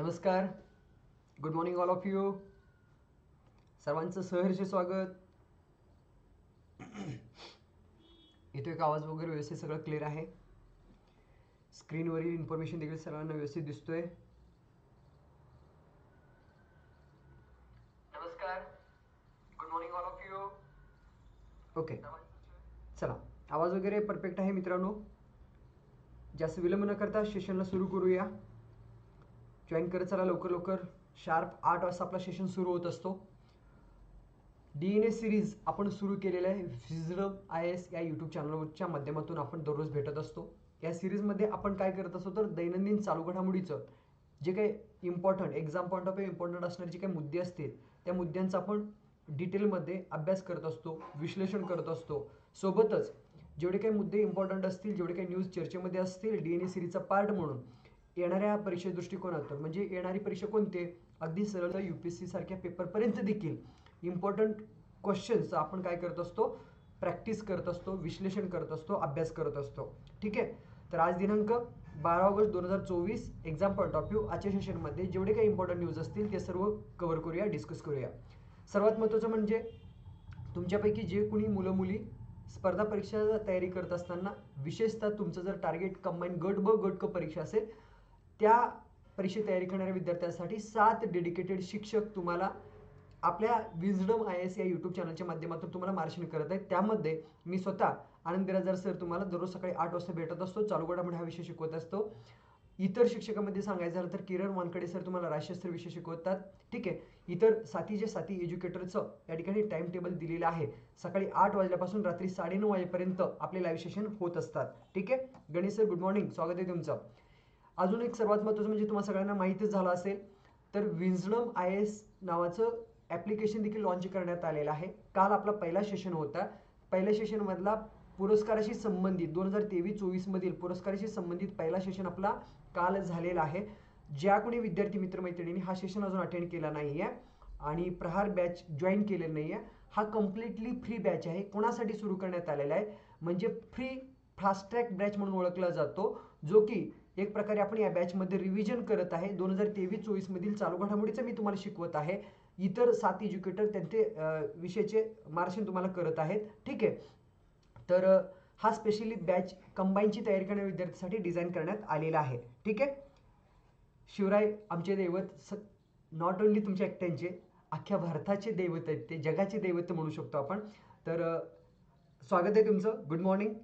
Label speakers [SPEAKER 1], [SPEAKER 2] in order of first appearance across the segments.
[SPEAKER 1] नमस्कार good morning all of you सर्वांचं सहर्ष स्वागत येतो एक आवाज वगैरे व्यवस्थित सगळं क्लिअर आहे स्क्रीनवरील इन्फॉर्मेशन देखील सर्वांना व्यवस्थित दिसतोय
[SPEAKER 2] नमस्कार good morning all of you
[SPEAKER 1] okay चला आवाज वगैरे परफेक्ट आहे मित्रांनो जास्त विलंब न करता सेशनला सुरू करूया जॉईन करत चला लवकर लवकर शार्प आठ वाजता आपला सेशन सुरू होत असतो डी एन ए सिरीज आपण सुरू केलेलं आहे विजडम आय एस या यूट्यूब चॅनलच्या माध्यमातून आपण दररोज भेटत असतो या सिरीजमध्ये आपण काय करत असतो तर दैनंदिन चालू घडामोडीचं जे काही important exam point of view important असणारे जे काही मुद्दे असतील त्या मुद्द्यांचा आपण डिटेलमध्ये अभ्यास करत असतो विश्लेषण करत असतो सोबतच जेवढे काही मुद्दे इम्पॉर्टंट असतील जेवढे काही न्यूज चर्चेमध्ये असतील डी एन ए सिरीजचा पार्ट म्हणून येणाऱ्या परीक्षे दृष्टिकोनातून म्हणजे येणारी परीक्षा कोणते अगदी सरळ यू पी एस सी सारख्या पेपरपर्यंत देखील इम्पॉर्टंट क्वेश्चन्स आपण काय करत असतो प्रॅक्टिस करत असतो विश्लेषण करत असतो अभ्यास करत असतो ठीक आहे तर आज दिनांक बारा ऑगस्ट दोन हजार चोवीस एक्झाम पॉईंट ऑफ आजच्या सेशनमध्ये जेवढे काही इम्पॉर्टंट न्यूज असतील ते सर्व कव्हर करूया डिस्कस करूया सर्वात महत्त्वाचं म्हणजे तुमच्यापैकी जे कोणी मुलं मुली स्पर्धा परीक्षा तयारी करत असताना विशेषतः तुमचं जर टार्गेट कंबाईन गट ब गट क परीक्षा असेल त्या परीक्षेत तयारी करणाऱ्या विद्यार्थ्यांसाठी सात डेडिकेटेड शिक्षक तुम्हाला आपल्या विजडम आय एस या यूट्यूब चॅनलच्या माध्यमातून तुम्हाला मार्गदर्शन करत आहे त्यामध्ये मी स्वतः आनंद बिराजदार सर तुम्हाला दररोज सकाळी आठ वाजता भेटत असतो चालू म्हणून हा विषय शिकवत असतो इतर शिक्षकामध्ये सांगायचं झालं तर किरण वानकडे सर तुम्हाला राष्ट्रशास्त्र विषय शिकवतात ठीक आहे इतर साथी जे साथी एज्युकेटरचं या ठिकाणी टाइम टेबल दिलेलं आहे सकाळी आठ वाजल्यापासून रात्री साडेनऊ वाजेपर्यंत आपले लाईव्ह सेशन होत असतात ठीक आहे गणेश सर गुड मॉर्निंग स्वागत आहे तुमचं अजून एक सर्वात महत्त्वाचं म्हणजे तुम्हाला सगळ्यांना माहितीच झालं असेल तर विन्झडम आय एस नावाचं ॲप्लिकेशन देखील लॉन्च करण्यात आलेलं आहे काल आपला पहिला सेशन होता पहिल्या सेशनमधला पुरस्काराशी संबंधित दोन हजार तेवीस चोवीसमधील पुरस्काराशी संबंधित पहिला सेशन आपला काल झालेला आहे ज्या कोणी विद्यार्थी मित्रमैत्रिणींनी हा सेशन अजून अटेंड केला नाही आहे आणि प्रहार बॅच जॉईन केलेला नाही आहे हा कम्प्लिटली फ्री बॅच आहे कोणासाठी सुरू करण्यात आलेला आहे म्हणजे फ्री फास्ट ट्रॅक बॅच म्हणून ओळखला जातो जो की एक प्रकारे आपण या बॅचमध्ये रिव्हिजन करत आहे दोन हजार तेवीस चोवीसमधील चालू घडामोडीचं मी तुम्हाला शिकवत आहे इतर सात एज्युकेटर त्यांचे विषयाचे मार्गदर्शन तुम्हाला करत आहेत ठीक आहे तर हा स्पेशली बॅच कंबाईनची तयारी करणाऱ्या विद्यार्थ्यांसाठी डिझाईन करण्यात आलेला आहे ठीक आहे शिवराय आमचे दैवत स नॉट ओनली तुमच्या एकट्यांचे अख्ख्या भारताचे दैवत आहेत ते जगाचे दैवत म्हणू शकतो आपण तर स्वागत आहे तुमचं गुड मॉर्निंग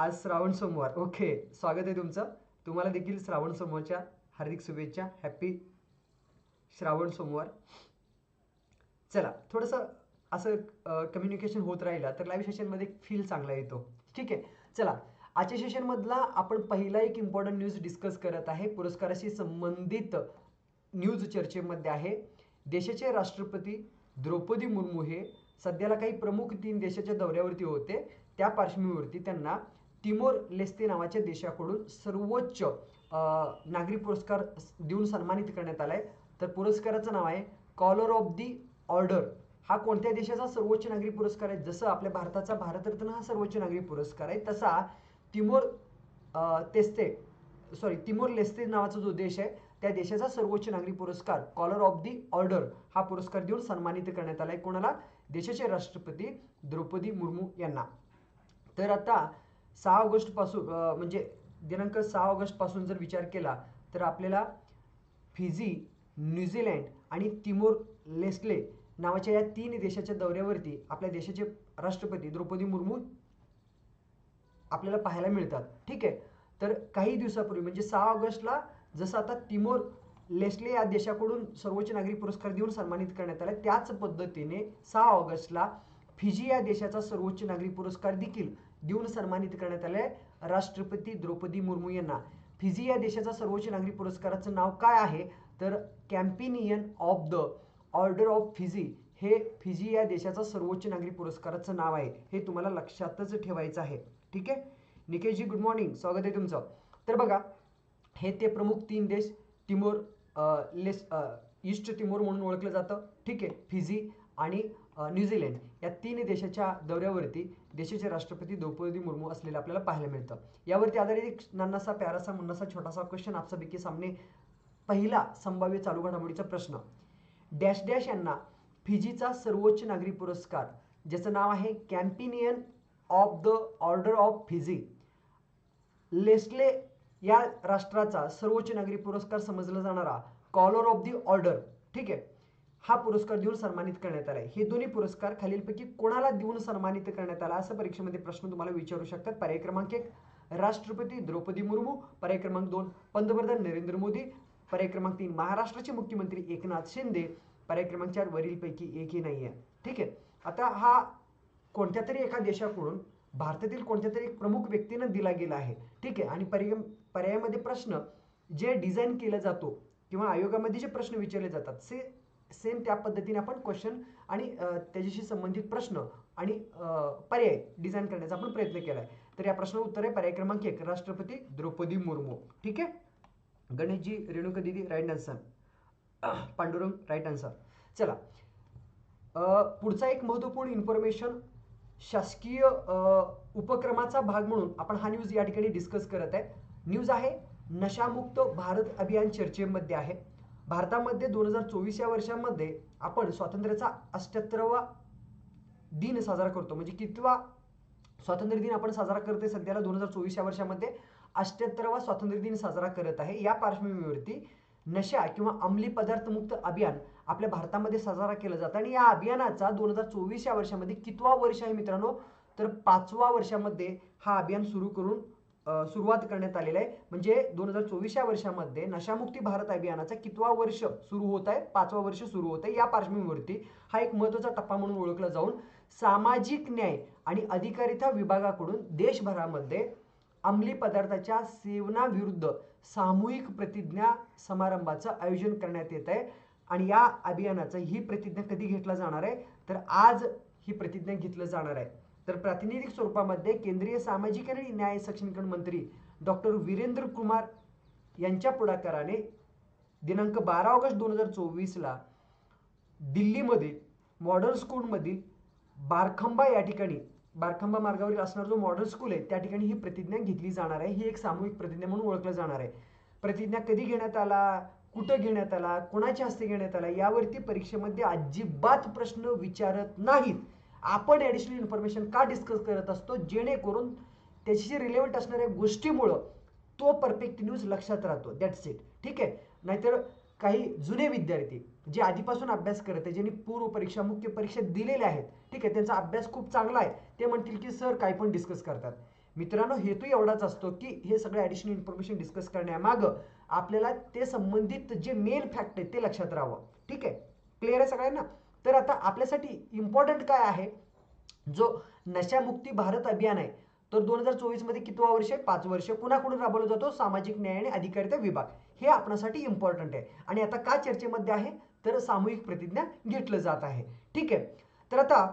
[SPEAKER 1] आज श्रावण सोमवार ओके स्वागत आहे तुमचं तुम्हाला देखील श्रावण सोमवारच्या हार्दिक शुभेच्छा हॅपी श्रावण सोमवार चला थोडंसं असं कम्युनिकेशन होत राहिला तर लाईव्ह सेशनमध्ये मध्ये फील चांगला येतो ठीक आहे चला आजच्या मधला आपण पहिला एक इम्पॉर्टंट न्यूज डिस्कस करत आहे पुरस्काराशी संबंधित न्यूज चर्चेमध्ये आहे देशाचे राष्ट्रपती द्रौपदी मुर्मू हे सध्याला काही प्रमुख तीन देशाच्या दौऱ्यावरती होते त्या पार्श्वभूमीवरती त्यांना तिमोर लेस्ते नावाच्या देशाकडून सर्वोच्च नागरी पुरस्कार देऊन सन्मानित करण्यात आला आहे तर पुरस्काराचं नाव आहे कॉलर ऑफ दी ऑर्डर हा कोणत्या देशाचा सर्वोच्च नागरी पुरस्कार आहे जसं आपल्या भारताचा भारतरत्न हा सर्वोच्च नागरी पुरस्कार आहे तसा तिमोर तेस्ते सॉरी तिमोर लेस्ते नावाचा जो देश आहे त्या देशाचा सर्वोच्च नागरी पुरस्कार कॉलर ऑफ दी ऑर्डर हा पुरस्कार देऊन सन्मानित करण्यात आला आहे कोणाला देशाचे राष्ट्रपती द्रौपदी मुर्मू यांना तर आता सहा पासून म्हणजे दिनांक सहा पासून जर विचार केला तर आपल्याला फिजी न्यूझीलँड आणि तिमोर लेस्ले नावाच्या या तीन देशाच्या दौऱ्यावरती आपल्या देशाचे राष्ट्रपती द्रौपदी मुर्मू आपल्याला पाहायला मिळतात ठीक आहे तर काही दिवसापूर्वी म्हणजे सहा ऑगस्टला जसं आता तिमोर लेस्ले या देशाकडून सर्वोच्च नागरी पुरस्कार देऊन सन्मानित करण्यात आला त्याच पद्धतीने सहा ऑगस्टला फिजी या देशाचा सर्वोच्च नागरी पुरस्कार देखील देऊन सन्मानित करण्यात आले राष्ट्रपती द्रौपदी मुर्मू यांना फिजी या देशाचा सर्वोच्च नागरी पुरस्काराचं नाव काय आहे तर companion of the order of Fiji हे फिजी या देशाचा सर्वोच्च नागरी पुरस्काराचं नाव आहे हे तुम्हाला लक्षातच ठेवायचं आहे ठीक आहे निकेशजी गुड मॉर्निंग स्वागत आहे तुमचं तर बघा हे ते प्रमुख तीन देश तिमोर लेस ईस्ट तिमोर म्हणून ओळखलं जातं ठीक आहे फिजी आणि न्यूझीलंड या तीन देशाच्या दौऱ्यावरती देशाचे राष्ट्रपती द्रौपदी मुर्मू असलेलं आपल्याला पाहायला मिळतं यावरती आधारित एक नानासा प्यारासा मुन्नासा छोटासा क्वेश्चन आपसापैकी सामने पहिला संभाव्य चालू घडामोडीचा प्रश्न डॅश डॅश यांना फिजीचा सर्वोच्च नागरी पुरस्कार ज्याचं नाव आहे companion of the order of Fiji Leste या राष्ट्राचा सर्वोच्च नागरी पुरस्कार समजला जाणारा कॉलर ऑफ दी ऑर्डर ठीक आहे हा पुरस्कार देऊन सन्मानित करण्यात आला आहे हे दोन्ही पुरस्कार खालीलपैकी कोणाला देऊन सन्मानित करण्यात आला असं परीक्षेमध्ये प्रश्न तुम्हाला विचारू शकतात पर्याय क्रमांक एक राष्ट्रपती द्रौपदी मुर्मू पर्याय क्रमांक दोन पंतप्रधान नरेंद्र मोदी पर्याय क्रमांक तीन महाराष्ट्राचे मुख्यमंत्री एकनाथ शिंदे पर्याय क्रमांक चार वरीलपैकी एकही नाही आहे ठीक आहे आता हा कोणत्या तरी एका देशाकडून भारतातील कोणत्या तरी प्रमुख व्यक्तीनं दिला गेला आहे ठीक आहे आणि पर्याय पर्यायामध्ये प्रश्न जे डिझाईन केला जातो किंवा आयोगामध्ये जे प्रश्न विचारले जातात ते सेम त्या पद्धतीने आपण क्वेश्चन आणि त्याच्याशी संबंधित प्रश्न आणि पर्याय डिझाईन करण्याचा आपण प्रयत्न केला आहे तर या प्रश्न उत्तर आहे पर्याय क्रमांक एक राष्ट्रपती द्रौपदी मुर्मू ठीक आहे गणेशजी रेणुका दिदी right answer Pandurang right answer चला पुढचा एक महत्त्वपूर्ण इन्फॉर्मेशन शासकीय उपक्रमाचा भाग म्हणून आपण हा न्यूज या ठिकाणी डिस्कस करत आहे न्यूज आहे नशामुक्त भारत अभियान चर्चेमध्ये आहे भारतामध्ये दोन हजार चोवीस या वर्षामध्ये आपण स्वातंत्र्याचा वा दिन साजरा करतो म्हणजे कितवा स्वातंत्र्य दिन आपण साजरा करते सध्याला दोन हजार चोवीस या वर्षामध्ये वा स्वातंत्र्य दिन साजरा करत आहे या पार्श्वभूमीवरती नशा किंवा अंमली पदार्थमुक्त अभियान आपल्या भारतामध्ये साजरा केलं जातं आणि या अभियानाचा दोन हजार चोवीस या वर्षामध्ये कितवा वर्ष आहे मित्रांनो तर पाचवा वर्षामध्ये हा अभियान सुरू करून सुरुवात करण्यात आलेलं आहे म्हणजे दोन हजार चोवीसच्या या वर्षामध्ये नशामुक्ती भारत अभियानाचा कितवा वर्ष सुरू होत आहे पाचवा वर्ष सुरू होत आहे या पार्श्वभूमीवरती हा एक महत्त्वाचा टप्पा म्हणून ओळखला जाऊन सामाजिक न्याय आणि अधिकारिता विभागाकडून देशभरामध्ये अंमली पदार्थाच्या सेवनाविरुद्ध सामूहिक प्रतिज्ञा समारंभाचं आयोजन करण्यात येत आहे आणि या अभियानाचं ही प्रतिज्ञा कधी घेतला जाणार आहे तर आज ही प्रतिज्ञा घेतलं जाणार आहे तर प्रातिनिधिक स्वरूपामध्ये केंद्रीय सामाजिक आणि न्याय सक्षमीकरण मंत्री डॉक्टर वीरेंद्र कुमार यांच्या पुढाकाराने दिनांक बारा ऑगस्ट दोन हजार चोवीसला दिल्लीमध्ये मॉडर्न स्कूलमधील बारखंबा या ठिकाणी बारखंबा मार्गावरील असणार जो मॉडर्न स्कूल आहे त्या ठिकाणी ही प्रतिज्ञा घेतली जाणार आहे ही एक सामूहिक प्रतिज्ञा म्हणून ओळखलं जाणार आहे प्रतिज्ञा कधी घेण्यात आला कुठं घेण्यात आला कोणाच्या हस्ते घेण्यात आला यावरती परीक्षेमध्ये अजिबात प्रश्न विचारत नाहीत आपण ॲडिशनल इन्फॉर्मेशन का डिस्कस करत असतो जेणेकरून त्याच्याशी रिलेवंट असणाऱ्या गोष्टीमुळं तो परफेक्ट न्यूज लक्षात राहतो दॅट्स इट ठीक आहे नाहीतर काही जुने विद्यार्थी जे आधीपासून अभ्यास करत आहे ज्यांनी पूर्व परीक्षा मुख्य परीक्षा दिलेल्या आहेत ठीक आहे त्यांचा अभ्यास खूप चांगला आहे ते म्हणतील की सर काय पण डिस्कस करतात मित्रांनो हेतू एवढाच असतो की हे सगळं ॲडिशनल इन्फॉर्मेशन डिस्कस करण्यामाग आपल्याला ते संबंधित जे मेन फॅक्ट आहे ते लक्षात राहावं ठीक आहे क्लिअर आहे सगळ्यांना तर आता आपल्यासाठी इम्पॉर्टंट काय आहे जो नशामुक्ती भारत अभियान आहे तर दोन हजार चोवीसमध्ये कितवा वर्ष आहे पाच वर्ष कुणाकडून राबवला जातो सामाजिक न्याय आणि अधिकारिता विभाग हे आपणासाठी इम्पॉर्टंट आहे आणि आता का चर्चेमध्ये आहे तर सामूहिक प्रतिज्ञा घेतलं जात आहे ठीक आहे तर आता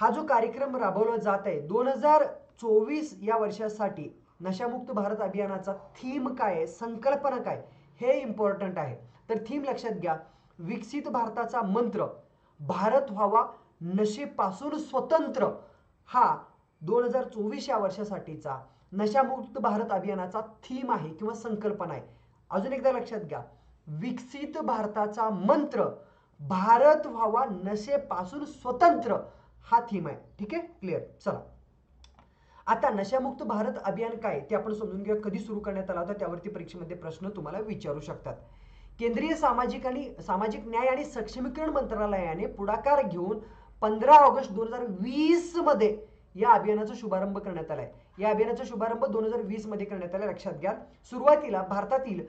[SPEAKER 1] हा जो कार्यक्रम राबवला जात आहे दोन हजार चोवीस या वर्षासाठी नशामुक्त भारत अभियानाचा थीम काय आहे संकल्पना काय हे इम्पॉर्टंट आहे तर थीम लक्षात घ्या विकसित भारताचा मंत्र भारत व्हावा नशेपासून स्वतंत्र हा दोन हजार चोवीस या वर्षासाठीचा नशामुक्त भारत अभियानाचा थीम आहे किंवा संकल्पना आहे अजून एकदा लक्षात घ्या विकसित भारताचा मंत्र भारत व्हावा नशेपासून स्वतंत्र हा थीम आहे ठीक आहे क्लिअर चला आता नशामुक्त भारत अभियान काय ते आपण समजून घेऊया कधी सुरू करण्यात आला होता त्यावरती परीक्षेमध्ये प्रश्न तुम्हाला विचारू शकतात केंद्रीय सामाजिक आणि सामाजिक न्याय आणि सक्षमीकरण मंत्रालयाने पुढाकार घेऊन पंधरा ऑगस्ट दोन हजार वीस मध्ये या अभियानाचा शुभारंभ करण्यात आलाय या अभियानाचा शुभारंभ दोन हजार वीस मध्ये करण्यात आला लक्षात घ्या सुरुवातीला भारतातील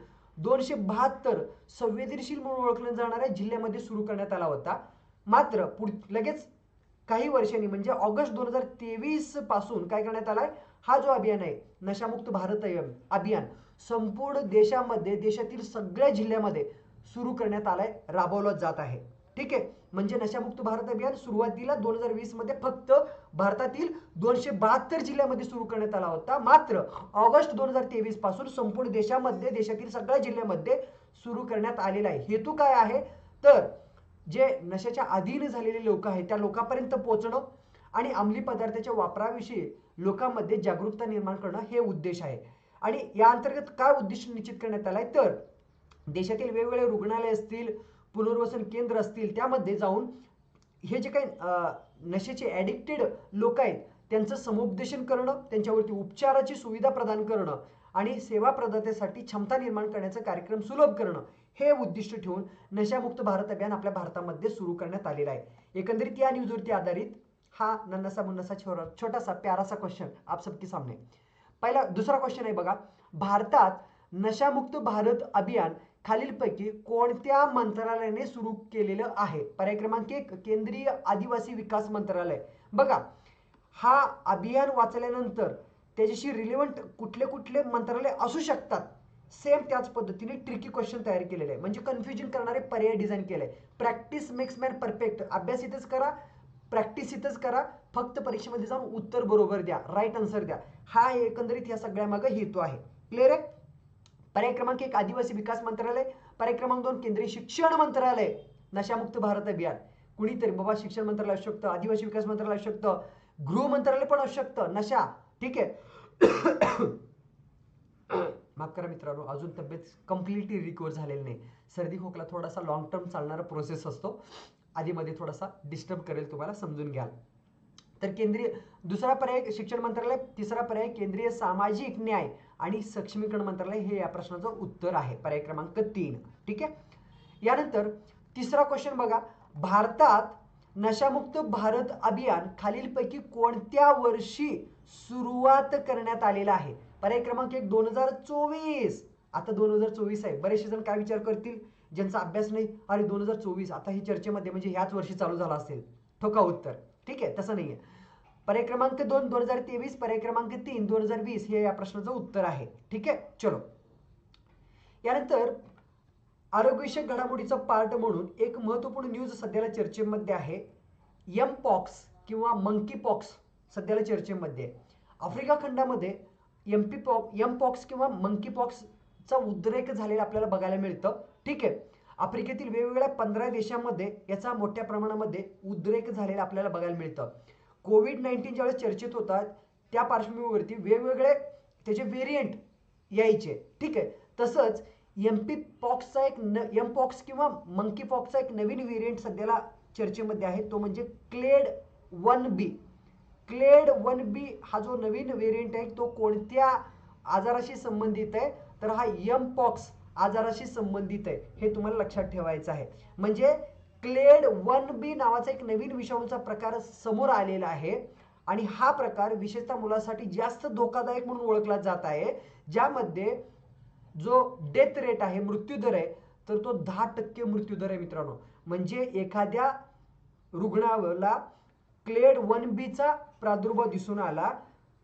[SPEAKER 1] दोनशे बहात्तर संवेदनशील म्हणून ओळखल्या जाणाऱ्या जिल्ह्यामध्ये सुरू करण्यात आला होता मात्र पुढ लगेच काही वर्षांनी म्हणजे ऑगस्ट दोन हजार तेवीस पासून काय करण्यात आलाय हा जो अभियान आहे नशामुक्त भारत अभियान संपूर्ण देशामध्ये देशातील सगळ्या जिल्ह्यामध्ये सुरू करण्यात आलाय राबवलं जात आहे ठीक आहे म्हणजे नशामुक्त भारत अभियान सुरुवातीला दोन हजार वीस मध्ये फक्त भारतातील दोनशे बहात्तर जिल्ह्यामध्ये सुरू करण्यात आला होता मात्र ऑगस्ट दोन हजार तेवीस पासून संपूर्ण देशामध्ये देशातील सगळ्या जिल्ह्यामध्ये सुरू करण्यात आलेला आहे हेतू काय आहे तर जे नशाच्या अधीन झालेले लोक आहेत त्या लोकांपर्यंत पोहोचणं आणि अंमली पदार्थाच्या वापराविषयी लोकांमध्ये जागरूकता निर्माण करणं हे उद्देश आहे आणि या अंतर्गत काय उद्दिष्ट निश्चित करण्यात आलाय तर देशातील वेगवेगळे रुग्णालय असतील पुनर्वसन केंद्र असतील त्यामध्ये जाऊन हे जे काही नशेचे ॲडिक्टेड लोक आहेत त्यांचं समुपदेशन करणं त्यांच्यावरती उपचाराची सुविधा प्रदान करणं आणि सेवा प्रदात्यासाठी क्षमता निर्माण करण्याचा कार्यक्रम सुलभ करणं हे उद्दिष्ट ठेवून नशामुक्त भारत अभियान आपल्या भारतामध्ये सुरू करण्यात आलेलं आहे एकंदरीत या न्यूजवरती आधारित हा नन्नासा मुन्नासा छोरा छोटासा प्यारासा क्वेश्चन आप सबके सामने पहिला दुसरा क्वेश्चन आहे बघा भारतात नशामुक्त भारत अभियान खालीलपैकी कोणत्या मंत्रालयाने सुरू केलेलं आहे पर्याय क्रमांक एक केंद्रीय आदिवासी विकास मंत्रालय बघा हा अभियान वाचल्यानंतर त्याच्याशी रिलेवंट कुठले कुठले मंत्रालय असू शकतात सेम त्याच पद्धतीने ट्रिकी क्वेश्चन तयार केलेले आहे म्हणजे कन्फ्युजन करणारे पर्याय डिझाईन केले प्रॅक्टिस मेक्स मॅन परफेक्ट अभ्यास इथेच करा प्रॅक्टिस इथंच करा फक्त परीक्षेमध्ये जाऊन उत्तर बरोबर द्या राईट आन्सर द्या हा एकंदरीत या सगळ्या मागे हेतू आहे क्लिअर आहे पर्याय क्रमांक एक आदिवासी विकास मंत्रालय पर्याय क्रमांक दोन केंद्रीय शिक्षण मंत्रालय नशामुक्त भारत अभियान कुणीतरी बाबा शिक्षण मंत्रालय असू शकतं आदिवासी विकास मंत्रालय असू शकतं गृह मंत्रालय पण असू शकतं नशा ठीक आहे माफ करा मित्रांनो अजून तब्येत कम्प्लिटली रिकवर झालेली नाही सर्दी खोकला थोडासा लॉंग टर्म चालणारा प्रोसेस असतो आधीमध्ये थोडासा डिस्टर्ब करेल तुम्हाला समजून घ्याल तर केंद्रीय दुसरा पर्याय शिक्षण मंत्रालय तिसरा पर्याय केंद्रीय सामाजिक न्याय आणि सक्षमीकरण मंत्रालय हे या प्रश्नाचं उत्तर आहे पर्याय क्रमांक तीन ठीक आहे यानंतर तिसरा क्वेश्चन बघा भारतात नशामुक्त भारत अभियान खालीलपैकी कोणत्या वर्षी सुरुवात करण्यात आलेला आहे पर्याय क्रमांक एक दोन हजार चोवीस आता दोन हजार चोवीस आहे बरेचसे जण काय विचार करतील ज्यांचा अभ्यास नाही अरे दोन हजार चोवीस आता ही चर्चेमध्ये म्हणजे ह्याच वर्षी चालू झाला असेल ठोका उत्तर ठीक आहे तसं नाही आहे पर्यक्रमांक दोन दोन हजार तेवीस पर्यक्रमांक तीन दोन हजार वीस हे या प्रश्नाचं उत्तर आहे ठीक आहे चलो यानंतर आरोग्यविषयक घडामोडीचा पार्ट म्हणून एक महत्त्वपूर्ण न्यूज सध्याला चर्चेमध्ये आहे यम पॉक्स किंवा मंकी पॉक्स सध्याला चर्चेमध्ये आफ्रिका खंडामध्ये एम पी पॉक्स किंवा मंकी पॉक्सचा उद्रेक झालेला आपल्याला बघायला मिळतं ठीक आहे आफ्रिकेतील वेगवेगळ्या पंधरा देशांमध्ये याचा मोठ्या प्रमाणामध्ये उद्रेक झालेला आपल्याला बघायला मिळतं कोविड नाईन्टीन ज्यावेळेस चर्चेत होता त्या पार्श्वभूमीवरती वेगवेगळे त्याचे व्हेरियंट यायचे ठीक आहे तसंच एम पी पॉक्सचा एक न एम पॉक्स किंवा मंकी पॉक्सचा एक नवीन व्हेरियंट सध्याला चर्चेमध्ये आहे तो म्हणजे clade one B clade one B हा जो नवीन व्हेरियंट आहे तो कोणत्या आजाराशी संबंधित आहे तर हा यम पॉक्स आजाराशी संबंधित आहे हे तुम्हाला लक्षात ठेवायचं आहे म्हणजे क्लेड वन बी नावाचा एक नवीन विषाणूचा प्रकार समोर आलेला आहे आणि हा प्रकार विशेषतः मुलासाठी जास्त धोकादायक म्हणून ओळखला जात आहे ज्यामध्ये जो डेथ रेट आहे मृत्यूदर आहे तर तो दहा टक्के मृत्यूदर आहे मित्रांनो म्हणजे एखाद्या रुग्णाला क्लेड वन बीचा प्रादुर्भाव दिसून आला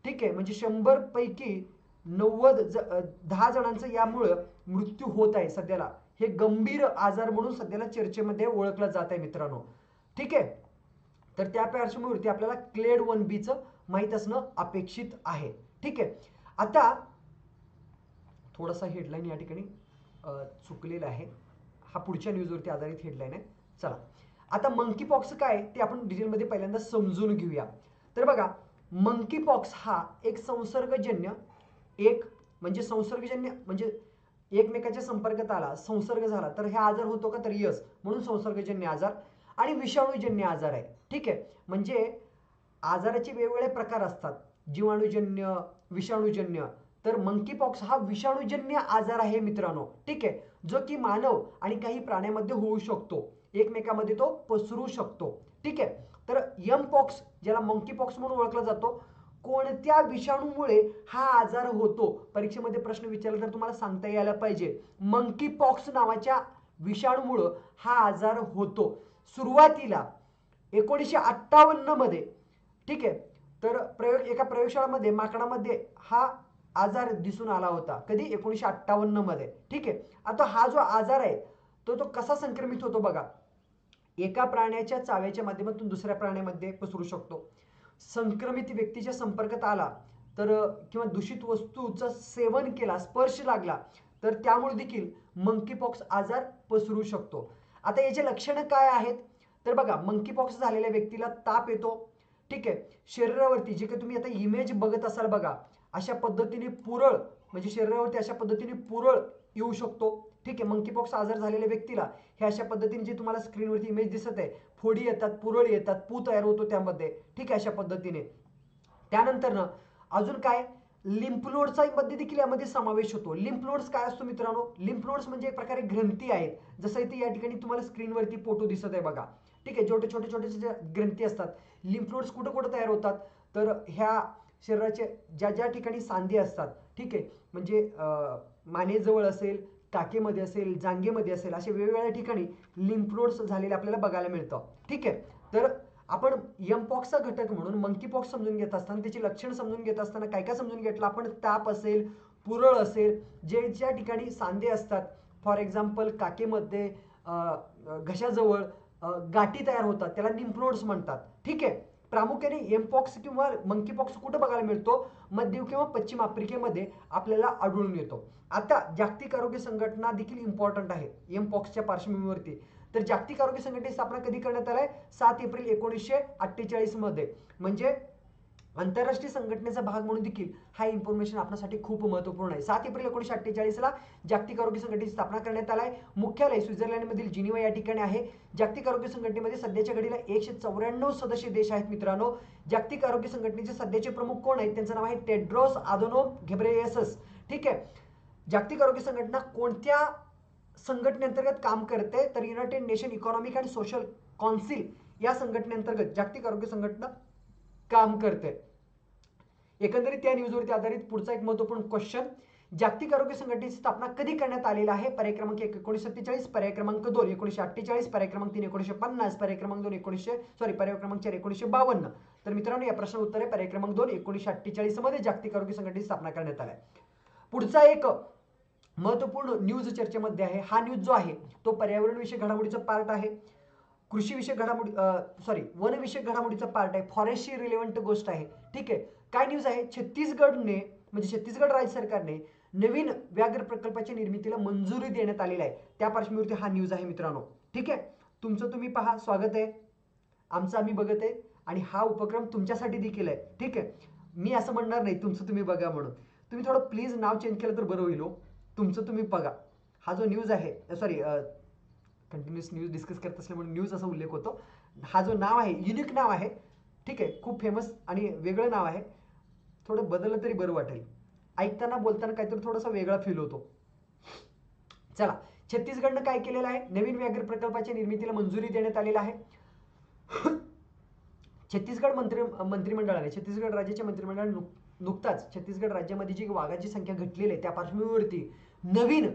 [SPEAKER 1] ठीक आहे म्हणजे शंभर पैकी नव्वद ज दहा जणांचं यामुळं मृत्यू होत आहे सध्याला हे गंभीर आजार म्हणून सध्याला चर्चेमध्ये ओळखला जात आहे मित्रांनो ठीक आहे तर त्या पार्श्वभूमीवरती आपल्याला क्लेड वन बीच माहीत असणं अपेक्षित आहे ठीक आहे आता थोडासा हेडलाईन या ठिकाणी चुकलेला आहे हा पुढच्या न्यूजवरती आधारित हेडलाईन आहे चला आता मंकी पॉक्स काय ते आपण डिटेलमध्ये पहिल्यांदा समजून घेऊया तर बघा मंकी पॉक्स हा एक संसर्गजन्य एक म्हणजे संसर्गजन्य म्हणजे एकमेकाच्या संपर्कात आला संसर्ग झाला तर हे आजार होतो का तर यस म्हणून संसर्गजन्य आजार आणि विषाणूजन्य आजार आहे ठीक आहे म्हणजे आजाराचे वेगवेगळे प्रकार असतात जीवाणूजन्य विषाणूजन्य तर मंकी पॉक्स हा विषाणूजन्य आजार आहे मित्रांनो ठीक आहे जो की मानव आणि काही प्राण्यामध्ये होऊ शकतो एकमेकामध्ये तो पसरू शकतो ठीक आहे तर यम पॉक्स ज्याला मंकी पॉक्स म्हणून ओळखला जातो कोणत्या विषाणूमुळे हा आजार होतो परीक्षेमध्ये प्रश्न विचारला तर तुम्हाला सांगता यायला पाहिजे मंकी पॉक्स नावाच्या विषाणूमुळं हा आजार होतो सुरुवातीला एकोणीसशे अठ्ठावन्नमध्ये ठीक आहे तर प्रयोग एका प्रयोगशाळामध्ये माकडामध्ये हा आजार दिसून आला होता कधी एकोणीसशे अठ्ठावन्नमध्ये ठीक आहे आता हा जो आजार आहे तो तो कसा संक्रमित होतो बघा एका प्राण्याच्या चाव्याच्या माध्यमातून दुसऱ्या प्राण्यामध्ये पसरू शकतो संक्रमित व्यक्तीच्या संपर्कात आला तर किंवा दूषित वस्तूचं सेवन केला स्पर्श लागला तर त्यामुळे देखील मंकीपॉक्स आजार पसरू शकतो आता याचे लक्षणं काय आहेत तर बघा मंकीपॉक्स झालेल्या व्यक्तीला ताप येतो ठीक आहे शरीरावरती जे काही तुम्ही आता इमेज बघत असाल बघा अशा पद्धतीने पुरळ म्हणजे शरीरावरती अशा पद्धतीने पुरळ येऊ शकतो ठीक आहे मंकीपॉक्स आजार झालेल्या व्यक्तीला हे अशा पद्धतीने जी तुम्हाला स्क्रीनवरती इमेज दिसत आहे फोडी येतात पुरळी येतात पू तयार होतो त्यामध्ये ठीक आहे अशा पद्धतीने त्यानंतरनं अजून काय लिम्फलोडचा मध्ये देखील यामध्ये समावेश होतो लिम्फलोड्स काय असतो मित्रांनो लिम्फलोड्स म्हणजे एक प्रकारे ग्रंथी आहेत जसं इथे या ठिकाणी तुम्हाला स्क्रीनवरती फोटो दिसत आहे बघा ठीक आहे छोटे छोटे छोटे ग्रंथी असतात लिम्फलोड्स कुठं कुठं तयार होतात तर ह्या शरीराचे ज्या ज्या ठिकाणी सांधी असतात ठीक आहे म्हणजे मानेजवळ असेल टाकेमध्ये असेल जांगेमध्ये असेल असे वेगवेगळ्या ठिकाणी लिम्फनोड्स झालेले आपल्याला बघायला मिळतं ठीक आहे तर आपण यमपॉक्सचा घटक म्हणून मंकी पॉक्स समजून घेत असताना त्याची लक्षण समजून घेत असताना काय काय समजून घेतलं आपण ताप असेल पुरळ असेल जे ज्या ठिकाणी सांधे असतात फॉर एक्झाम्पल काकेमध्ये घशाजवळ गाठी तयार होतात त्याला निम्फनोड्स म्हणतात ठीक आहे प्रामुख्याने एमपॉक्स किंवा मंकीपॉक्स कुठं बघायला मिळतो मध्य किंवा पश्चिम आफ्रिकेमध्ये आपल्याला आढळून येतो आता जागतिक आरोग्य संघटना देखील इम्पॉर्टंट आहे एमपॉक्सच्या पार्श्वभूमीवरती तर जागतिक आरोग्य संघटनेची स्थापना कधी करण्यात आली सात एप्रिल एकोणीसशे मध्ये म्हणजे आंतरराष्ट्रीय संघटनेचा भाग म्हणून देखील हा इन्फॉर्मेशन आपल्यासाठी खूप महत्वपूर्ण आहे सात एप्रिल एकोणीशे अठ्ठेचाळीसला जागतिक आरोग्य संघटनेची स्थापना करण्यात आला आहे मुख्यालय मधील जिनिवा या ठिकाणी आहे जागतिक आरोग्य संघटनेमध्ये सध्याच्या घडीला एकशे चौऱ्याण्णव सदस्य देश आहेत मित्रांनो जागतिक आरोग्य संघटनेचे सध्याचे प्रमुख कोण आहेत त्यांचं नाव आहे टेड्रोस आदोनो घेब्रेयसस ठीक आहे जागतिक आरोग्य संघटना कोणत्या संघटनेअंतर्गत काम करते तर United Nation economic and social council या संघटनेअंतर्गत जागतिक आरोग्य संघटना काम करते एकंदरीत त्या न्यूजवरती आधारित पुढचा एक महत्वपूर्ण क्वेश्चन जागतिक आरोग्य संघटनेची स्थापना कधी करण्यात आलेली आहे पर्याय क्रमांक एक एकोणीशे सत्तेचाळीस पर्याय दोन एकोणीशे अठ्ठेचाळीस पर्याय तीन एकोणीशे पन्नास पर्याय दोन एकोणीसशे सॉरी पर्याय क्रमांक चार एकोणीशे बावन्न तर मित्रांनो या प्रश्न उत्तर आहे पर्याय दोन एकोणीशे अठ्ठेचाळीस मध्ये जागतिक आरोग्य संघटनेची स्थापना करण्यात आली पुढचा एक महत्वपूर्ण न्यूज चर्चेमध्ये आहे हा न्यूज जो आहे तो पर्यावरण पर्यावरणविषयी घडामोडीचा पार्ट आहे कृषीविषयक घडामोडी सॉरी वनविषयक घडामोडीचा पार्ट आहे फॉरेस्टशी रिलेव्हंट गोष्ट आहे ठीक आहे काय न्यूज आहे छत्तीसगडने म्हणजे छत्तीसगड राज्य सरकारने नवीन व्याघ्र प्रकल्पाच्या निर्मितीला मंजुरी देण्यात आलेली आहे त्या पार्श्वभूमीवरती हा न्यूज आहे मित्रांनो ठीक आहे तुमचं तुम्ही पहा स्वागत आहे आमचं आम्ही बघत आहे आणि हा उपक्रम तुमच्यासाठी देखील आहे ठीक आहे मी असं म्हणणार नाही तुमचं तुम्ही बघा म्हणून तुम्ही थोडं प्लीज नाव चेंज केलं तर बरं होईल हो. तुमचं तुम्ही बघा हा जो न्यूज आहे सॉरी कंटिन्युअस न्यूज डिस्कस करत असल्यामुळे न्यूज असा उल्लेख होतो हा जो नाव आहे युनिक नाव आहे ठीक आहे खूप फेमस आणि वेगळं नाव आहे थोडं बदललं तरी बरं वाटेल ऐकताना बोलताना काहीतरी थोडासा वेगळा फील होतो चला छत्तीसगडनं काय केलेलं आहे नवीन व्याघ्र प्रकल्पाच्या निर्मितीला मंजुरी देण्यात आलेला आहे छत्तीसगड मंत्री मंत्रिमंडळाने छत्तीसगड राज्याच्या मंत्रिमंडळाने नुकताच छत्तीसगड राज्यामध्ये जी वाघाची संख्या घटलेली आहे त्या पार्श्वभूमीवरती नवीन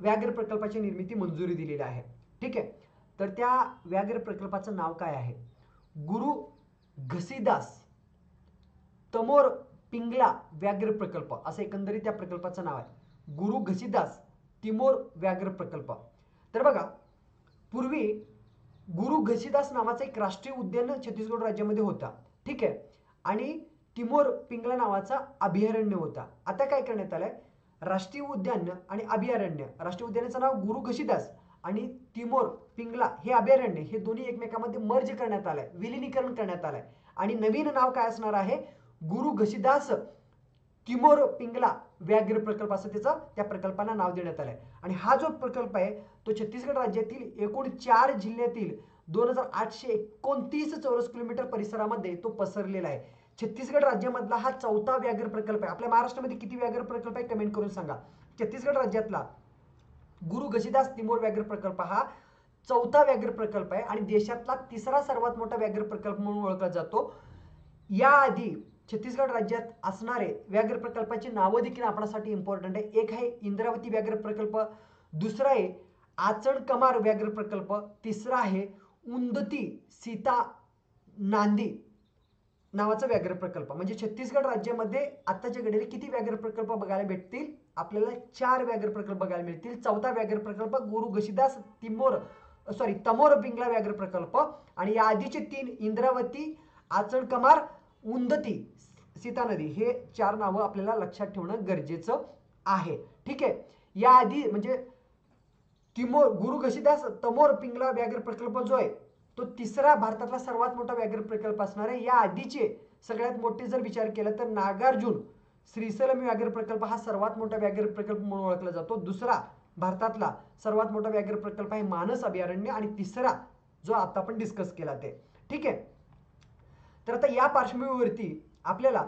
[SPEAKER 1] व्याघ्र प्रकल्पाची निर्मिती मंजुरी दिलेली आहे ठीक आहे तर त्या व्याघ्र प्रकल्पाचं नाव काय आहे गुरु घसीदास तमोर पिंगला व्याघ्र प्रकल्प असं एकंदरीत त्या प्रकल्पाचं नाव आहे गुरु घसीदास तिमोर व्याघ्र प्रकल्प तर बघा पूर्वी गुरु घसीदास नावाचं एक राष्ट्रीय उद्यान छत्तीसगड राज्यामध्ये होता ठीक आहे आणि तिमोर पिंगला नावाचा अभयारण्य होता आता काय करण्यात आलंय राष्ट्रीय उद्यान आणि अभयारण्य राष्ट्रीय उद्यानाचं नाव गुरु घसीदास आणि तिमोर पिंगला हे अभयारण्य हे दोन्ही एकमेकांमध्ये मर्ज करण्यात आलंय विलिनीकरण करण्यात आलंय आणि नवीन नाव काय असणार आहे गुरु घशीदास तिमोर पिंगला व्याघ्र प्रकल्प असं त्याचं त्या प्रकल्पाला नाव देण्यात आलंय आणि हा जो प्रकल्प आहे तो छत्तीसगड राज्यातील एकूण चार जिल्ह्यातील दोन हजार आठशे एकोणतीस चौरस किलोमीटर परिसरामध्ये तो पसरलेला आहे छत्तीसगड राज्यामधला हा चौथा व्याघ्र प्रकल्प आहे आपल्या महाराष्ट्रामध्ये किती व्याघ्र प्रकल्प आहे कमेंट करून सांगा छत्तीसगड राज्यातला गुरु घशीदास तिमोर व्याघ्र प्रकल्प हा चौथा व्याघ्र प्रकल्प आहे आणि देशातला तिसरा सर्वात मोठा व्याघ्र प्रकल्प म्हणून ओळखला जातो याआधी छत्तीसगड राज्यात असणारे व्याघ्र प्रकल्पाची नावं देखील आपणासाठी इम्पॉर्टंट आहे एक आहे इंद्रावती व्याघ्र प्रकल्प दुसरा आहे आचण कमार व्याघ्र प्रकल्प तिसरा आहे उंदती सीता नांदी नावाचा व्याघ्र प्रकल्प म्हणजे छत्तीसगड राज्यामध्ये आत्ताच्या घडीला किती व्याघ्र प्रकल्प बघायला भेटतील आपल्याला चार व्याघ्र प्रकल्प बघायला मिळतील चौथा व्याघ्र प्रकल्प गुरु घशीदास तिमोर सॉरी तमोर पिंगला व्याघ्र प्रकल्प आणि या आधीचे तीन इंद्रावती आचणकमार उंदती सीता नदी हे चार नावं आपल्याला लक्षात ठेवणं गरजेचं आहे ठीक आहे या आधी म्हणजे तिमोर गुरु घशीदास तमोर पिंगला व्याघ्र प्रकल्प जो आहे तो तिसरा भारतातला सर्वात मोठा व्याघ्र प्रकल्प असणार आहे या आधीचे सगळ्यात मोठे जर विचार केला तर नागार्जुन श्रीसलम व्याघ्र प्रकल्प हा सर्वात मोठा व्याघ्र प्रकल्प म्हणून ओळखला जातो दुसरा भारतातला सर्वात मोठा व्याघ्र प्रकल्प आहे मानस अभयारण्य आणि तिसरा जो आता आपण डिस्कस केला ते ठीक आहे तर आता या पार्श्वभूमीवरती आपल्याला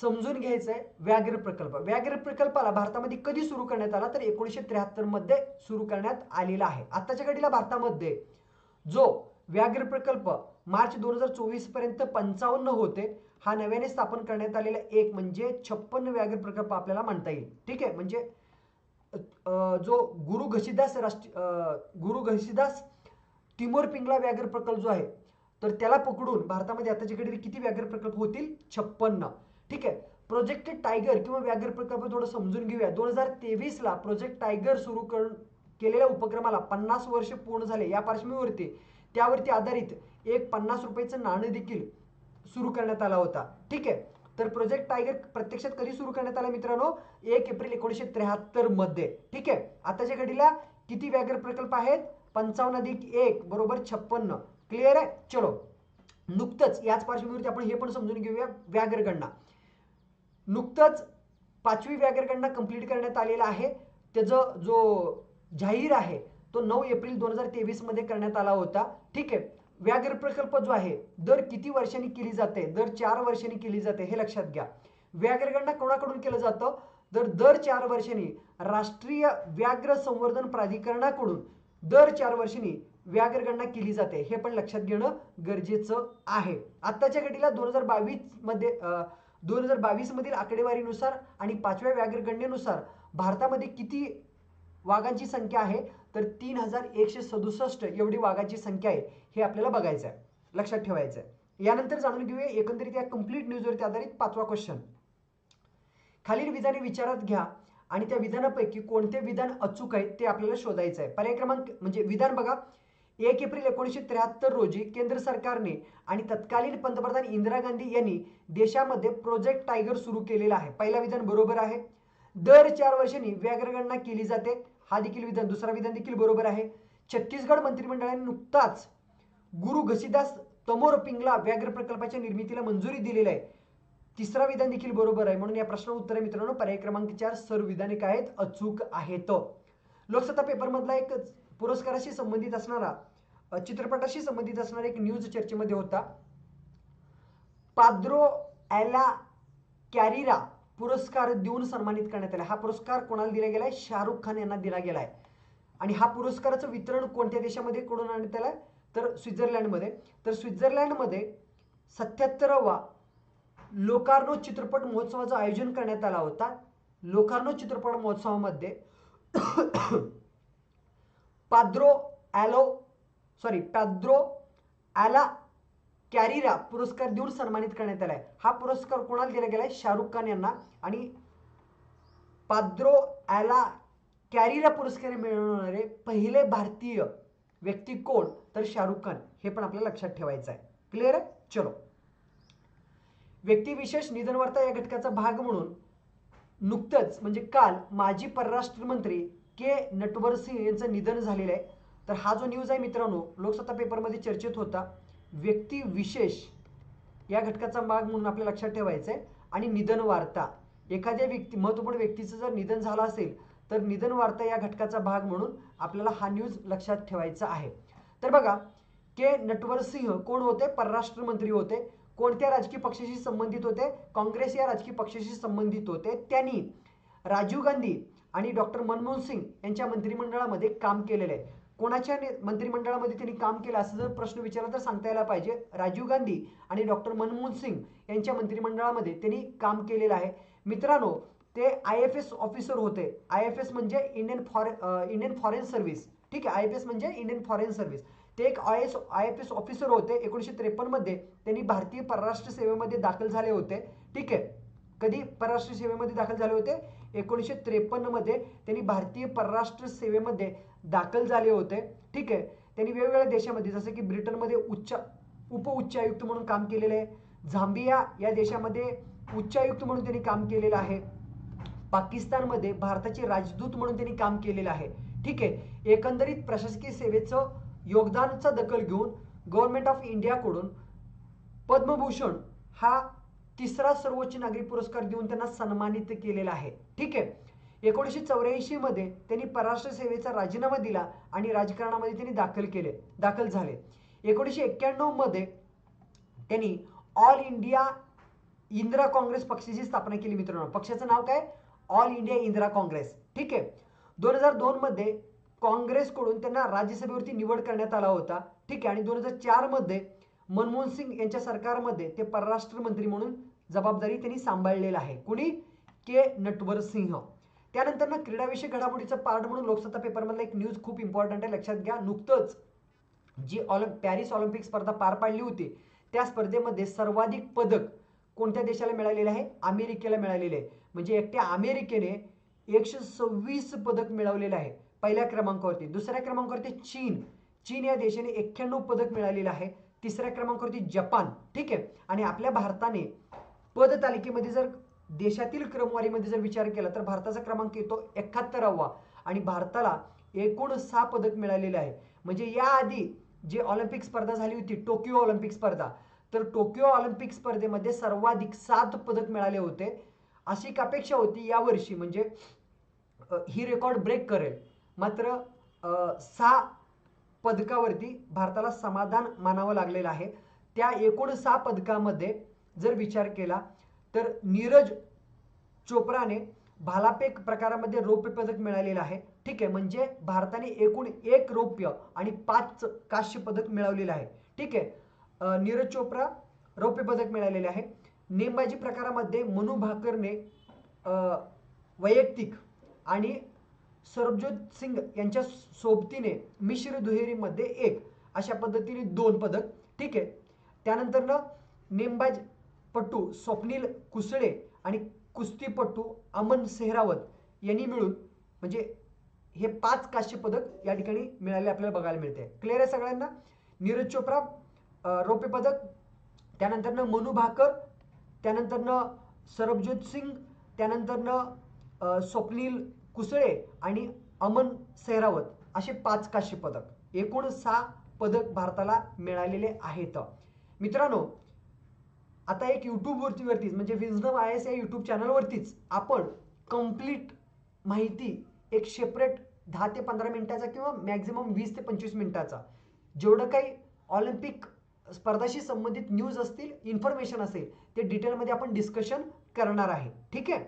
[SPEAKER 1] समजून घ्यायचं आहे व्याघ्र प्रकल्प व्याघ्र प्रकल्पाला भारतामध्ये कधी सुरू करण्यात आला तर एकोणीसशे त्र्याहत्तर मध्ये सुरू करण्यात आलेला आहे आताच्या घडीला भारतामध्ये जो व्याघ्र प्रकल्प मार्च दोन हजार चोवीस पर्यंत पंचावन्न होते हा नव्याने स्थापन करण्यात आलेला एक म्हणजे छप्पन व्याघ्र प्रकल्प आपल्याला म्हणता येईल ठीक आहे म्हणजे जो गुरु घसीदास राष्ट्रीय गुरु घसीदास तिमोर पिंगला व्याघ्र प्रकल्प जो आहे तर त्याला पकडून भारतामध्ये आता जिकडे किती व्याघ्र प्रकल्प होतील छप्पन्न ठीक आहे प्रोजेक्टेड टायगर किंवा व्याघ्र प्रकल्प थोडं समजून घेऊया दोन हजार तेवीसला प्रोजेक्ट टायगर सुरू कर केलेल्या उपक्रमाला पन्नास वर्ष पूर्ण झाले या पार्श्वभूमीवरती त्यावरती आधारित एक पन्नास रुपयाचं नाणं देखील सुरू करण्यात आला होता ठीक आहे तर प्रोजेक्ट टायगर प्रत्यक्षात कधी सुरू करण्यात आला मित्रांनो एक एप्रिल एकोणीसशे त्र्याहत्तर मध्ये ठीक आहे आताच्या घडीला किती व्याघ्र प्रकल्प आहेत पंचावन्न अधिक एक बरोबर छप्पन्न क्लिअर आहे चलो नुकतंच याच पार्श्वभूमीवरती आपण हे पण समजून घेऊया व्याघ्रगणना गणना नुकतंच पाचवी व्याघ्रगणना गणना कंप्लीट करण्यात आलेला आहे त्याचं जो जाहीर आहे तो नऊ एप्रिल दोन हजार मध्ये करण्यात आला होता ठीक आहे व्याघ्र प्रकल्प जो आहे दर किती वर्षांनी केली जाते दर चार वर्षांनी केली जाते हे लक्षात घ्या व्याघ्रगणना कोणाकडून केलं जातं तर दर चार वर्षांनी राष्ट्रीय व्याघ्र संवर्धन प्राधिकरणाकडून दर चार वर्षांनी व्याघ्रगणना केली जाते हे पण लक्षात घेणं गरजेचं आहे आत्ताच्या घडीला दोन हजार बावीसमध्ये मध्ये दोन हजार बावीस मधील आकडेवारीनुसार आणि पाचव्या व्याघ्रगणनेनुसार भारतामध्ये किती वाघांची संख्या आहे तर तीन हजार एकशे सदुसष्ट एवढी वाघाची संख्या आहे हे आपल्याला बघायचं आहे लक्षात ठेवायचं आहे यानंतर जाणून घेऊया एकंदरीत या कंप्लीट न्यूजवरती आधारित पाचवा क्वेश्चन खालील विधाने विचारात घ्या आणि त्या विधानापैकी कोणते विधान अचूक आहे ते आपल्याला शोधायचं आहे पर्याय क्रमांक म्हणजे विधान बघा एक एप्रिल एकोणीसशे त्र्याहत्तर रोजी केंद्र सरकारने आणि तत्कालीन पंतप्रधान इंदिरा गांधी यांनी देशामध्ये प्रोजेक्ट टायगर सुरू केलेला आहे पहिला विधान बरोबर आहे दर चार वर्षांनी व्याघ्रगणना केली जाते हा देखील विधान दुसरा विधान देखील बरोबर आहे छत्तीसगड मंत्रिमंडळाने नुकताच गुरु घसीदास तमोर पिंगला व्याघ्र प्रकल्पाच्या निर्मितीला मंजुरी दिलेली आहे तिसरा विधान देखील बरोबर आहे म्हणून या प्रश्न उत्तर आहे मित्रांनो पर्याय क्रमांक चार सर्व विधाने काय आहेत अचूक आहेत लोकसत्ता पेपरमधला एक पुरस्काराशी संबंधित असणारा चित्रपटाशी संबंधित असणारा एक न्यूज चर्चेमध्ये होता पाद्रो ॲला कॅरिरा पुरस्कार देऊन सन्मानित करण्यात आला हा पुरस्कार कोणाला दिला गेला आहे शाहरुख खान यांना दिला गेला आहे आणि हा पुरस्काराचं वितरण कोणत्या देशामध्ये करून आणण्यात आलं तर स्वित्झर्लंडमध्ये तर स्वित्झर्लंडमध्ये सत्याहत्तरावा लोकार्नो चित्रपट महोत्सवाचं आयोजन करण्यात आला होता लोकार्नो चित्रपट महोत्सवामध्ये पाद्रो ॲलो सॉरी पॅद्रो ॲला कॅरिरा पुरस्कार देऊन सन्मानित करण्यात आलाय हा पुरस्कार कोणाला दिला गेला शाहरुख खान यांना आणि पाद्रो ॲला कॅरीरा पुरस्कार मिळवणारे पहिले भारतीय व्यक्ती कोण तर शाहरुख खान हे पण आपल्याला लक्षात ठेवायचं आहे क्लिअर आहे चलो व्यक्तिविशेष वार्ता या घटकाचा भाग म्हणून नुकतंच म्हणजे काल माजी परराष्ट्र मंत्री के नटवर सिंह यांचं निधन झालेलं आहे तर हा जो न्यूज आहे मित्रांनो लोकसत्ता पेपरमध्ये चर्चेत होता व्यक्ती विशेष या घटकाचा भाग म्हणून आपल्या लक्षात ठेवायचा आहे आणि निधन वार्ता एखाद्या व्यक्ती महत्त्वपूर्ण व्यक्तीचं जर निधन झालं असेल तर निधन वार्ता या घटकाचा भाग म्हणून आपल्याला हा न्यूज लक्षात ठेवायचा आहे तर बघा के नटवर सिंह कोण होते परराष्ट्र मंत्री होते कोणत्या राजकीय पक्षाशी संबंधित होते काँग्रेस या राजकीय पक्षाशी संबंधित होते त्यांनी राजीव गांधी आणि डॉक्टर मनमोहन सिंग यांच्या मंत्रिमंडळामध्ये काम केलेलं आहे कोणाच्या मंत्रिमंडळामध्ये त्यांनी काम केलं असं जर प्रश्न विचारला तर सांगता यायला पाहिजे राजीव गांधी आणि डॉक्टर मनमोहन सिंग यांच्या मंत्रिमंडळामध्ये त्यांनी काम केलेलं आहे मित्रांनो ते आय एफ एस ऑफिसर होते आय एफ एस म्हणजे Indian fore Indian foreign service ठीक आहे आय एफ एस म्हणजे इंडियन फॉरेन सर्व्हिस ते एक I S I F S officer होते एकोणीसशे त्रेपन्नमध्ये त्यांनी भारतीय परराष्ट्र सेवेमध्ये दाखल झाले होते ठीक आहे कधी परराष्ट्र सेवेमध्ये दाखल झाले होते एकोणीसशे त्रेपन्नमध्ये त्यांनी भारतीय परराष्ट्र सेवेमध्ये दाखल झाले होते ठीक आहे त्यांनी वेगवेगळ्या देशामध्ये जसं की ब्रिटनमध्ये उच्च उपउच्चायुक्त म्हणून काम केलेलं आहे झांबिया या देशामध्ये उच्चायुक्त म्हणून त्यांनी काम केलेलं आहे पाकिस्तानमध्ये भारताचे राजदूत म्हणून त्यांनी काम केलेलं आहे ठीक आहे एकंदरीत प्रशासकीय सेवेचं योगदानचा दखल घेऊन गव्हर्नमेंट ऑफ इंडियाकडून पद्मभूषण हा तिसरा सर्वोच्च नागरी पुरस्कार देऊन त्यांना सन्मानित केलेला आहे ठीक आहे एकोणीसशे चौऱ्याऐंशीमध्ये त्यांनी परराष्ट्र सेवेचा राजीनामा दिला आणि राजकारणामध्ये त्यांनी दाखल केले दाखल झाले एकोणीसशे मध्ये त्यांनी ऑल इंडिया इंदिरा काँग्रेस पक्षाची स्थापना केली मित्रांनो पक्षाचं नाव काय ऑल इंडिया इंदिरा काँग्रेस ठीक आहे दोन हजार दोनमध्ये काँग्रेसकडून त्यांना राज्यसभेवरती निवड करण्यात आला होता ठीक आहे आणि दोन हजार चारमध्ये मनमोहन सिंग यांच्या सरकारमध्ये ते परराष्ट्र मंत्री म्हणून जबाबदारी त्यांनी सांभाळलेला आहे कुणी के नटवर सिंह त्यानंतर ना क्रीडाविषयक घडामोडीचं पार्ट म्हणून लोकसत्ता पेपरमधला एक न्यूज खूप इम्पॉर्टंट आहे लक्षात घ्या नुकतंच जी ऑलिम पॅरिस ऑलिम्पिक स्पर्धा पार पाडली होती त्या स्पर्धेमध्ये सर्वाधिक पदक कोणत्या देशाला मिळालेले आहे अमेरिकेला मिळालेले आहे म्हणजे एकट्या अमेरिकेने एकशे सव्वीस पदक मिळवलेलं आहे पहिल्या क्रमांकावरती दुसऱ्या क्रमांकावरती चीन चीन या देशाने एक्क्याण्णव पदक मिळालेलं आहे तिसऱ्या क्रमांकावरती जपान ठीक आहे आणि आपल्या भारताने तालिकेमध्ये जर देशातील क्रमवारीमध्ये जर विचार केला तर भारताचा क्रमांक येतो एकाहत्तरावा आणि भारताला एकूण सहा पदक मिळालेले आहे म्हणजे याआधी जे ऑलिम्पिक स्पर्धा झाली होती टोकियो ऑलिम्पिक स्पर्धा तर टोकियो ऑलिम्पिक स्पर्धेमध्ये सर्वाधिक सात पदक मिळाले होते अशी एक अपेक्षा होती यावर्षी म्हणजे ही रेकॉर्ड ब्रेक करेल मात्र सहा पदकावरती भारताला समाधान मानावं लागलेलं आहे त्या एकूण सहा पदकामध्ये जर विचार केला तर नीरज चोप्राने भालापेक प्रकारामध्ये रौप्य पदक मिळालेलं आहे ठीक आहे म्हणजे भारताने एकूण एक रौप्य आणि पाच कांस्य पदक मिळवलेलं आहे ठीक आहे नीरज चोप्रा रौप्य पदक मिळालेले आहे नेमबाजी प्रकारामध्ये मनु भाकरने वैयक्तिक आणि सरबजोत सिंग यांच्या सोबतीने मिश्र दुहेरीमध्ये एक अशा पद्धतीने दोन पदक ठीक आहे त्यानंतरनं नेमबाज पट्टू स्वप्नील कुसळे आणि कुस्तीपटू अमन सेहरावत यांनी मिळून म्हणजे हे पाच काश्य पदक या ठिकाणी मिळाले आपल्याला बघायला मिळते क्लिअर आहे सगळ्यांना नीरज चोप्रा रोपे पदक त्यानंतरनं मनु भाकर त्यानंतरनं सरबजोत सिंग त्यानंतरनं स्वप्नील कुसळे आणि अमन सैरावत असे पाच काश्य पदक एकूण सहा पदक भारताला मिळालेले आहेत मित्रांनो आता एक वरती म्हणजे विजडम आय एस या यूट्यूब चॅनलवरतीच आपण कंप्लीट माहिती एक सेपरेट दहा ते पंधरा मिनिटाचा किंवा मॅक्झिमम वीस ते पंचवीस मिनिटाचा जेवढं काही ऑलिम्पिक स्पर्धाशी संबंधित न्यूज असतील इन्फॉर्मेशन असेल ते डिटेलमध्ये आपण डिस्कशन करणार आहे ठीक आहे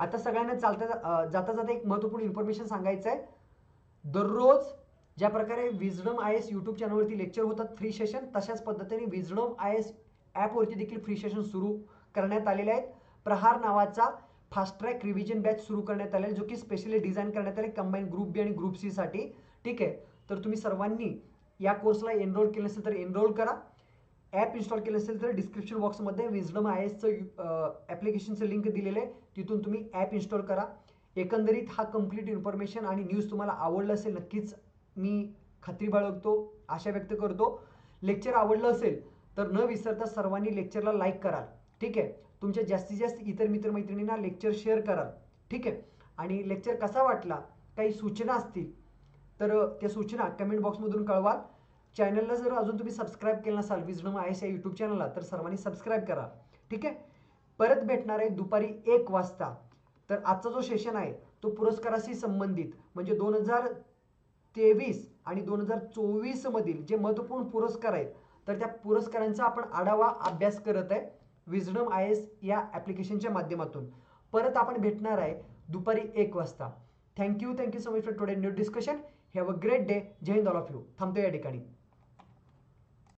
[SPEAKER 1] आता सगळ्यांना चालता जाता जाता एक महत्त्वपूर्ण इन्फॉर्मेशन सांगायचं आहे दररोज ज्या प्रकारे विजडम आय एस यूट्यूब चॅनलवरती लेक्चर होतात फ्री सेशन तशाच पद्धतीने विजडम आय एस ॲपवरती देखील फ्री सेशन सुरू करण्यात आलेले आहेत प्रहार नावाचा फास्ट ट्रॅक रिव्हिजन बॅच सुरू करण्यात आलेला जो की स्पेशली डिझाईन करण्यात आले कंबाईन ग्रुप बी आणि ग्रुप सीसाठी ठीक आहे तर तुम्ही सर्वांनी या कोर्सला एनरोल केलं असेल तर एनरोल करा ॲप इन्स्टॉल केलं असेल तर डिस्क्रिप्शन बॉक्समध्ये विजडम आय एसचं ॲप्लिकेशनचं लिंक दिलेलं आहे तिथून तुम्ही ॲप इन्स्टॉल करा एकंदरीत हा कम्प्लीट इन्फॉर्मेशन आणि न्यूज तुम्हाला आवडलं असेल नक्कीच मी खात्री बाळगतो आशा व्यक्त करतो लेक्चर आवडलं असेल तर न विसरता सर्वांनी लेक्चरला लाईक कराल ठीक आहे तुमच्या जास्तीत जास्त इतर मित्रमैत्रिणींना लेक्चर शेअर कराल ठीक आहे आणि लेक्चर कसा वाटला काही सूचना असतील तर त्या सूचना कमेंट बॉक्समधून कळवाल चॅनलला जर अजून तुम्ही सबस्क्राईब केलं नसाल विजडम एस या यूट्यूब चॅनलला तर सर्वांनी सबस्क्राईब करा ठीक आहे परत भेटणार आहे दुपारी एक वाजता तर आजचा जो सेशन आहे तो पुरस्काराशी संबंधित म्हणजे दोन हजार तेवीस आणि दोन हजार चोवीसमधील जे महत्त्वपूर्ण पुरस्कार आहेत तर त्या पुरस्कारांचा आपण आढावा अभ्यास करत आहे विजडम आय एस या ॲप्लिकेशनच्या माध्यमातून परत आपण भेटणार आहे दुपारी एक वाजता thank you thank you so much for today new discussion have a great day Jai Hind all of you थांबतो या ठिकाणी